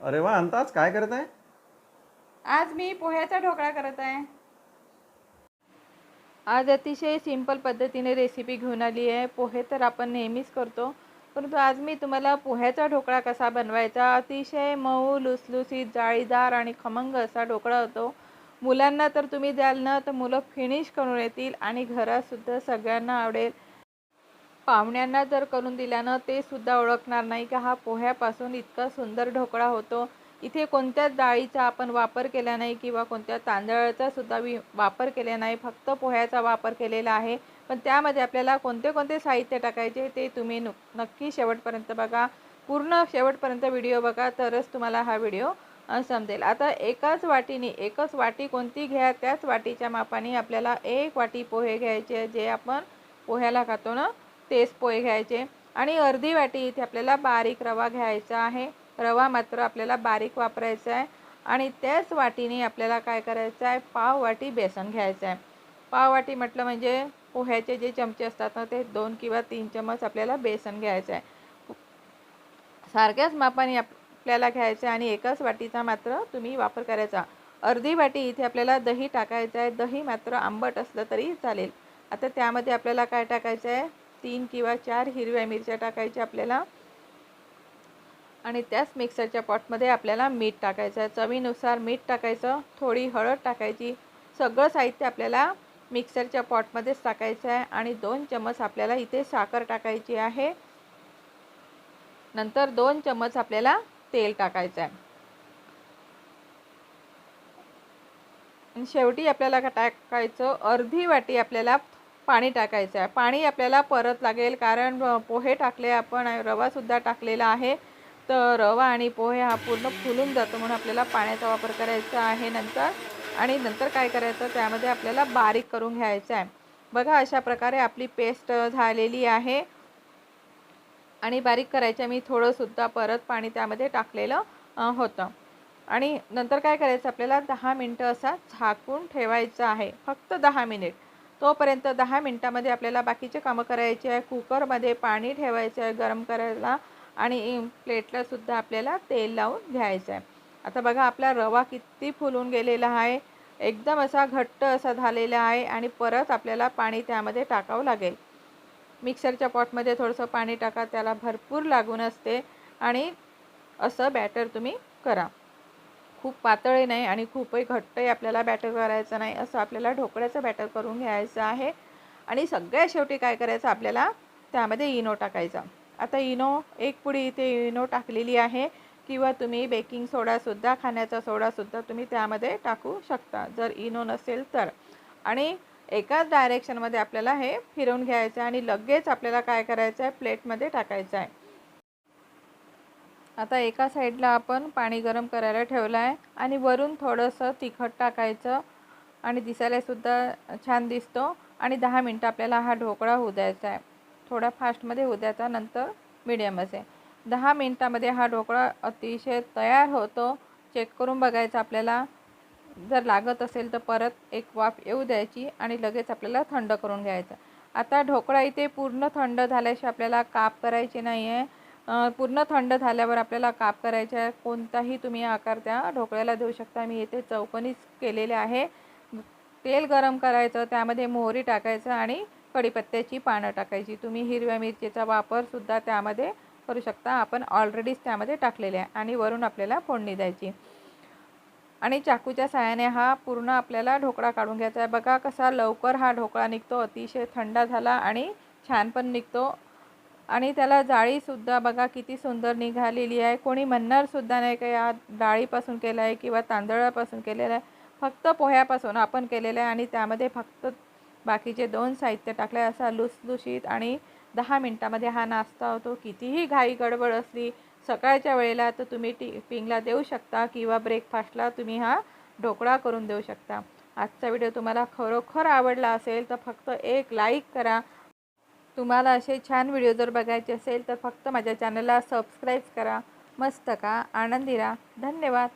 अरे वा अंताज काय करत आहे? आज मी पोह्याचा ढोकळा करत आहे. आज अतिशय सिंपल पद्धतीने रेसिपी घेऊन आली आहे. पोहे तर आपण नेहमीच करतो परंतु आज मी तुम्हाला पोह्याचा ढोकळा कसा बनवायचा अतिशय मऊ लुसलुसीत जाळीदार आणि खमंग असा ढोकळा होतो. मुलांना तर तुम्ही द्याल ना तर मुलं फिनिश करून येतील आणि घरातसुद्धा सगळ्यांना आवडेल. पाहुण्यांना जर करून दिल्यानं ते सुद्धा ओळखणार नाही की हा पोह्यापासून इतका सुंदर ढोकळा होतो. इथे कोणत्याच डाळीचा आपण वापर केला नाही किंवा कोणत्या तांदळाचा सुद्धा वि वापर केला नाही फक्त पोह्याचा वापर केलेला आहे. पण त्यामध्ये आपल्याला कोणते कोणते साहित्य टाकायचे ते तुम्ही नु नक्की शेवटपर्यंत बघा. पूर्ण शेवटपर्यंत व्हिडिओ बघा तरच तुम्हाला हा व्हिडिओ समजेल. आता एकाच वाटीने एकच वाटी कोणती घ्या त्याच वाटीच्या मापाने आपल्याला एक वाटी पोहे घ्यायचे जे आपण पोह्याला खातो ना? तेच पोहे घ्यायचे. आणि अर्धी वाटी इथे आपल्याला बारीक रवा घ्यायचा आहे. रवा मात्र आपल्याला बारीक वापरायचा आहे. आणि त्याच वाटीने आपल्याला काय करायचं आहे? पाव वाटी बेसन घ्यायचं आहे. पाव वाटी म्हटलं म्हणजे पोह्याचे जे चमचे असतात ना ते दोन किंवा तीन चमच आपल्याला बेसन घ्यायचं आहे. सारख्याच मापाने आपल्याला घ्यायचं आहे आणि एकाच वाटीचा मात्र तुम्ही वापर करायचा. अर्धी वाटी इथे आपल्याला दही टाकायचं आहे. दही मात्र आंबट असलं तरी चालेल. आता त्यामध्ये आपल्याला काय टाकायचं आहे? तीन किंवा चार हिरव्या मिरच्या टाकायच्या आपल्याला. आणि त्याच मिक्सरच्या पॉटमध्ये आपल्याला मीठ टाकायचं. आहे चवीनुसार मीठ टाकायचं थोडी हळद टाकायची. सगळं साहित्य आपल्याला मिक्सरच्या पॉटमध्येच टाकायचं आहे. आणि दोन चमच आपल्याला इथे साखर टाकायची आहे. नंतर दोन चमच आपल्याला तेल टाकायचं आहे. आणि शेवटी आपल्याला टाकायचं अर्धी वाटी आपल्याला पाणी टाकायचं आहे. पाणी आपल्याला परत लागेल कारण पोहे टाकले आपण रवासुद्धा टाकलेला आहे. तर रवा आणि पोहे हा पूर्ण फुलून जातो म्हणून आपल्याला पाण्याचा वापर करायचा आहे नंतर. आणि नंतर काय करायचं त्यामध्ये आपल्याला बारीक करून घ्यायचं आहे. बघा अशा प्रकारे आपली पेस्ट झालेली आहे. आणि बारीक करायच्या मी थोडंसुद्धा परत पाणी त्यामध्ये टाकलेलं होतं. आणि नंतर काय करायचं आपल्याला दहा मिनटं असा झाकून ठेवायचं आहे. फक्त दहा मिनिट. तोपर्यंत दहा मिनटामध्ये आपल्याला बाकीचे कामं करायचे आहे. कुकरमध्ये पाणी ठेवायचं आहे गरम करायला आणि प्लेटलासुद्धा आपल्याला तेल लावून घ्यायचं आहे. आता बघा आपला रवा किती फुलून गेलेला आहे. एकदम असा घट्ट असा झालेला आहे आणि परत आपल्याला पाणी त्यामध्ये टाकावं लागेल. मिक्सरच्या पॉटमध्ये थोडंसं पाणी टाका त्याला भरपूर लागून असते आणि असं बॅटर तुम्ही करा. खूप पातळही नाही आणि खूपही घट्टही आपल्याला बॅटर करायचं नाही असं आपल्याला ढोकळ्याचं बॅटर करून घ्यायचं आहे. आणि सगळ्या शेवटी काय करायचं आपल्याला? त्यामध्ये इनो टाकायचा. आता इनो एक पुडी इथे इनो टाकलेली आहे. किंवा तुम्ही बेकिंग सोडासुद्धा खाण्याचा सोडासुद्धा तुम्ही त्यामध्ये टाकू शकता. जर इनो नसेल तर. आणि एकाच डायरेक्शनमध्ये आपल्याला हे फिरवून घ्यायचं आहे आणि लगेच आपल्याला काय करायचं आहे? प्लेटमध्ये टाकायचं आहे. आता एका साईडला आपण पाणी गरम करायला ठेवलं आहे आणि वरून थोडंसं तिखट टाकायचं आणि दिसायलासुद्धा छान दिसतो. आणि दहा मिनटं आपल्याला हा ढोकळा होऊ द्यायचा आहे. थोडा फास्टमध्ये होऊ द्यायचा नंतर मिडियमच आहे दहा मिनटामध्ये हा ढोकळा अतिशय तयार होतो. चेक करून बघायचा आपल्याला. जर लागत असेल तर परत एक वाफ येऊ द्यायची आणि लगेच आपल्याला थंड करून घ्यायचं. आता ढोकळा इथे पूर्ण थंड झाल्याशिवाय आपल्याला काप करायचे नाही आहे पूर्ण थंड झाल्यावर आपल्याला काप करायचा आहे. कोणताही तुम्ही आकार त्या ढोकळ्याला देऊ शकता. मी इथे चौकोनीच केलेले आहे. तेल गरम करायचं त्यामध्ये मोहरी टाकायचं आणि कढीपत्त्याची पानं टाकायची. तुम्ही हिरव्या मिरचीचा वापरसुद्धा त्यामध्ये करू शकता. आपण ऑलरेडीच त्यामध्ये टाकलेले आहे आणि वरून आपल्याला फोडणी द्यायची. आणि चाकूच्या साहाय्याने हा पूर्ण आपल्याला ढोकळा काढून घ्यायचा आहे. बघा कसा लवकर हा ढोकळा निघतो. अतिशय थंड झाला आणि छान पण निघतो. आणि त्याला जाळीसुद्धा बघा किती सुंदर निघालेली आहे. कोणी म्हणणारसुद्धा नाही का या डाळीपासून केलं आहे किंवा तांदळापासून केलेलं आहे. फक्त पोह्यापासून आपण केलेलं आहे आणि त्यामध्ये फक्त बाकीचे दोन साहित्य टाकले असा लुसलुशीत आणि दहा मिनटामध्ये हा नाश्ता होतो. कितीही घाई गडबड असली सकाळच्या वेळेला तर तुम्ही टिफिनला देऊ शकता किंवा ब्रेकफास्टला तुम्ही हा ढोकळा करून देऊ शकता. आजचा व्हिडिओ तुम्हाला खरोखर आवडला असेल तर फक्त एक लाईक करा तुम्हाला असे छान व्हिडिओ जर बघायचे असेल तर फक्त माझ्या चॅनलला सबस्क्राईब करा. मस्त का? आनंदी राहा. धन्यवाद.